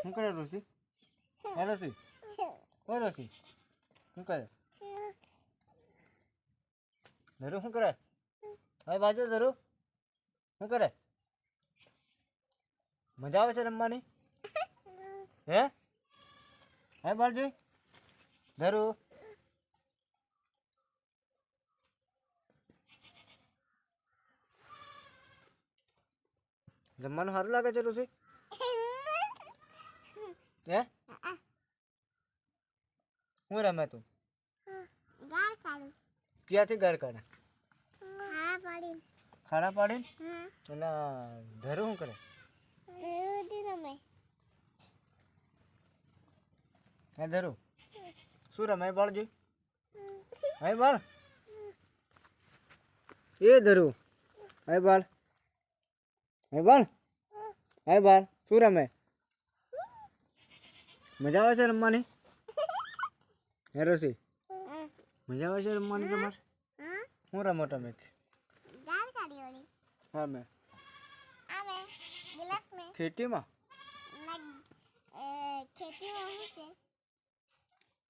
શું કરે રોશી હે રોશી ઓ રોશી શું કરે ધરુ શું કરે હવે બાજુ ધરુ શું કરે મજા આવે છે રમવાની હે હે બાળજી ધરુ જમવાનું સારું લાગે છે ઋષિ હે હું રમે તું ગાળ કાઢું ક્યાંથી ઘર કાઢે હા પડી ખાડા પાડીને હા એટલે ધરું શું કરે રોટી રમે હે ધરું શું રમે બાળજી હે બાળ એ ધરું હે બાળ હે બાળ હે બાળ શું રમે મજા આવે છે રમવાની? હેરોસી મજા આવે છે રમવાની તમારે? હું રમો તમે હા, મેં. ખેતીમાં?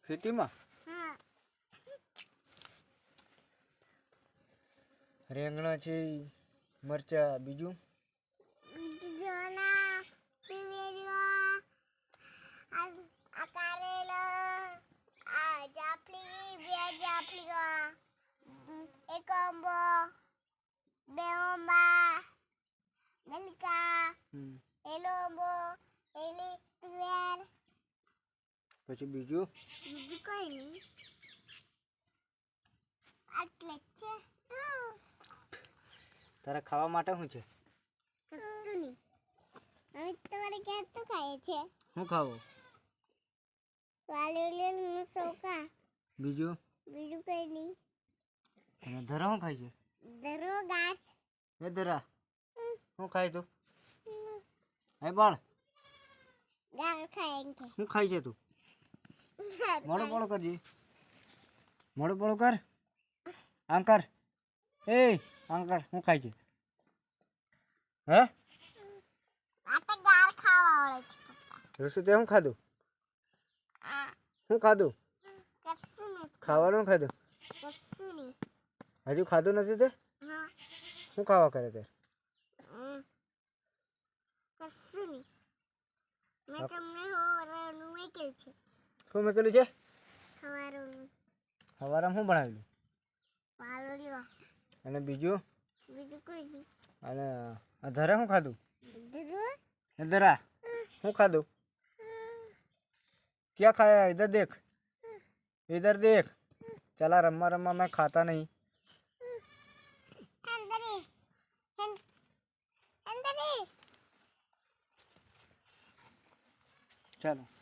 ખેતીમાં? રેંગણા છે, મરચા, બીજું? આ આ કારેલો આ જાફલી બે જાફલીઓ એક અંબો બે અંબા નલિકા હમ. એલો અંબો એલી તુવેર પછી બીજું બીજું કઈ નહીં આટલે જ છે તારા ખાવા માટે શું છે કશું નહીં અમે તમારે ક્યાં તો ખાઈએ છે શું ખાવું વાલોલિયન સોકા બીજું? બીજું કઈ નહીં. અને ધરા શું ખાય છે? ધરો ગાંઠ. એ ધરા. શું ખાય તું? હે બાળ ગાળ ખાય એમ કે. શું ખાય છે તું? મોડું પોળો કરજે મોડું પોળો કર. આમ કર. એ આમ કર. શું ખાય છે? હે? આ તો ગાળ ખાવા વાળો છે. રસુ તે શું ખાધું? શું ખાધું? ખાવાનું ખાધું? હજુ ખાધું નથી તે? શું ખાવા કરે તે? શું મેકેલું છે? સવારમાં શું બનાવેલું અને બીજું? બીજું અને અધારે શું ખાધું? એ શું ખાધું? क्या खाया इधर देख। इधर देख। चला रम्मा रम्मा मैं खाता नहीं। चलो।